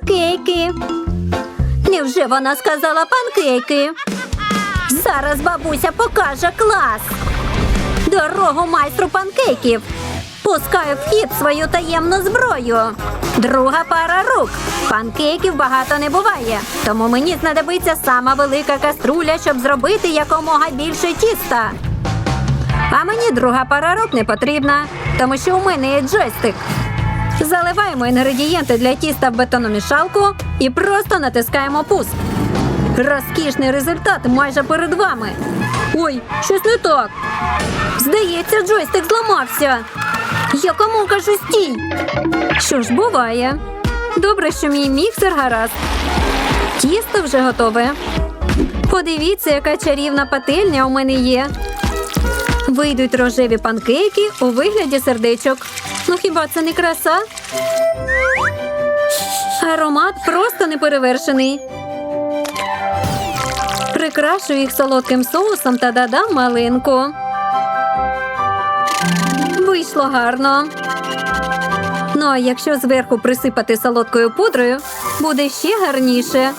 Панкейки. Невже вона сказала панкейки? Зараз бабуся покаже клас. Дорогу майстру панкейків. Пускаю в хід свою таємну зброю. Друга пара рук. Панкейків багато не буває, тому мені знадобиться сама велика каструля, щоб зробити якомога більше тіста. А мені друга пара рук не потрібна, тому що у мене є джойстик. Заливаємо інгредієнти для тіста в бетономішалку і просто натискаємо пуск. Розкішний результат майже перед вами. Ой, щось не так. Здається, джойстик зламався. Я кому кажу стій. Що ж буває? Добре, що мій міксер гаразд. Тісто вже готове. Подивіться, яка чарівна пательня у мене є. Вийдуть рожеві панкейки у вигляді сердечок. Ну хіба це не краса? Аромат просто неперевершений. Прикрашу їх солодким соусом та додам малинку. Вийшло гарно. Ну а якщо зверху присипати солодкою пудрою, буде ще гарніше.